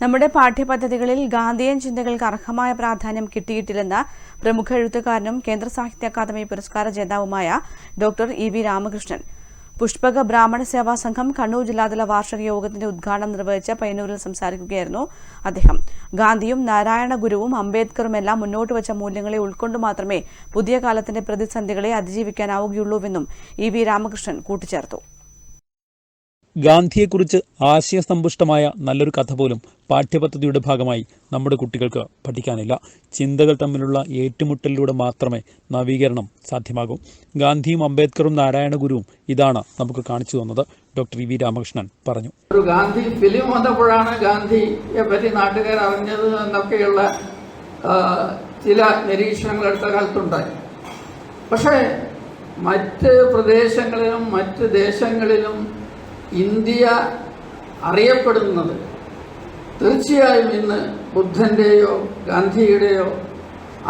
നമ്മുടെ പാഠ്യപദ്ധതികളിൽ ഗാന്ധിയൻ ചിന്തകൾക്ക് അർഹമായ പ്രാധാന്യം കിട്ടിയിട്ടില്ലെന്ന് പ്രമുഖ എഴുത്തുകാരനും കേന്ദ്ര സാഹിത്യ അക്കാദമി പുരസ്കാര ജേതാവുമായ doctor E V Ramakrishnan. Pushpaka Brahmana Seva Sangham Kannur ജില്ലാതല വാർഷിക യോഗത്തിന്റെ ഉദ്ഘാടനം നിർവഹിച്ച പയ്യന്നൂരിൽ സംസാരിക്കുകയായിരുന്നു അദ്ദേഹം. ഗാന്ധിയും നാരായണ ഗുരുവും അംബേദ്കറും എല്ലാം മുന്നോട്ട് വച്ച മൂല്യങ്ങളെ ഉൾക്കൊണ്ട് മാത്രമേ പുതിയ കാലത്തിന്റെ പ്രതിസന്ധികളെ അതിജീവിക്കാനാവുകയുള്ളൂവെന്നും ഇ വി രാമകൃഷ്ണൻ കൂട്ടിച്ചേർത്തു. ഗാന്ധിയെക്കുറിച്ച് ആശയസമ്പുഷ്ടമായ നല്ലൊരു കഥ പോലും പാഠ്യപദ്ധതിയുടെ ഭാഗമായി നമ്മുടെ കുട്ടികൾക്ക് പഠിക്കാനില്ല. ചിന്തകൾ തമ്മിലുള്ള ഏറ്റുമുട്ടലിലൂടെ മാത്രമേ നവീകരണം സാധ്യമാകൂ. ഗാന്ധിയും അംബേദ്കറും നാരായണ ഗുരുവും ഇതാണ് നമുക്ക് കാണിച്ചു തന്നത്. ഡോക്ടർ ഇ വി രാമകൃഷ്ണൻ പറഞ്ഞു. ഒരു ഗാന്ധി ഫിലിം വന്നപ്പോഴാണ് ഗാന്ധിയെ പറ്റി നാട്ടുകാർ അറിഞ്ഞത് എന്നൊക്കെയുള്ള ചില നിരീക്ഷണങ്ങൾ അടുത്ത കാലത്തുണ്ടായി. പക്ഷേ മറ്റ് പ്രദേശങ്ങളിലും മറ്റ് ദേശങ്ങളിലും ഇന്ത്യ അറിയപ്പെടുന്നത് തീർച്ചയായും ഇന്ന് ബുദ്ധന്റെയോ ഗാന്ധിയുടെയോ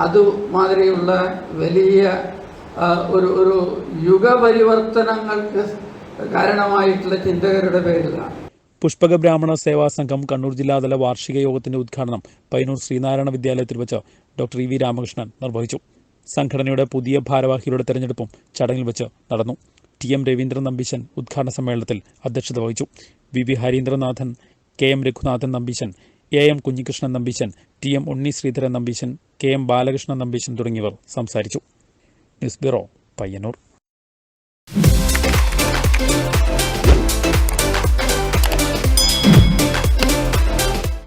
അതുമാതിരിയുള്ള വലിയ ഒരു ഒരു യുഗപരിവർത്തനങ്ങൾക്ക് കാരണമായിട്ടുള്ള ചിന്തകരുടെ പേരിലാണ്. പുഷ്പക ബ്രാഹ്മണ സേവാ സംഘം കണ്ണൂർ ജില്ലാതല വാർഷിക യോഗത്തിന്റെ ഉദ്ഘാടനം പൈനൂർ ശ്രീനാരായണ വിദ്യാലയത്തിൽ വെച്ച് ഡോക്ടർ ഇ വി രാമകൃഷ്ണൻ നിർവഹിച്ചു. സംഘടനയുടെ പുതിയ ഭാരവാഹികളുടെ തെരഞ്ഞെടുപ്പും ചടങ്ങിൽ വെച്ച് നടന്നു. ടി എം രവീന്ദ്രൻ നമ്പീശൻ ഉദ്ഘാടന സമ്മേളനത്തിൽ അധ്യക്ഷത വഹിച്ചു. V V Harindranathan K M Raghunathan Nambeesan A M Kunhikrishnan Nambeesan T M Unni Sreedharan Nambeesan K M Balakrishnan Nambeesan തുടങ്ങിയവർ സംസാരിച്ചു. News bureau Payyanur.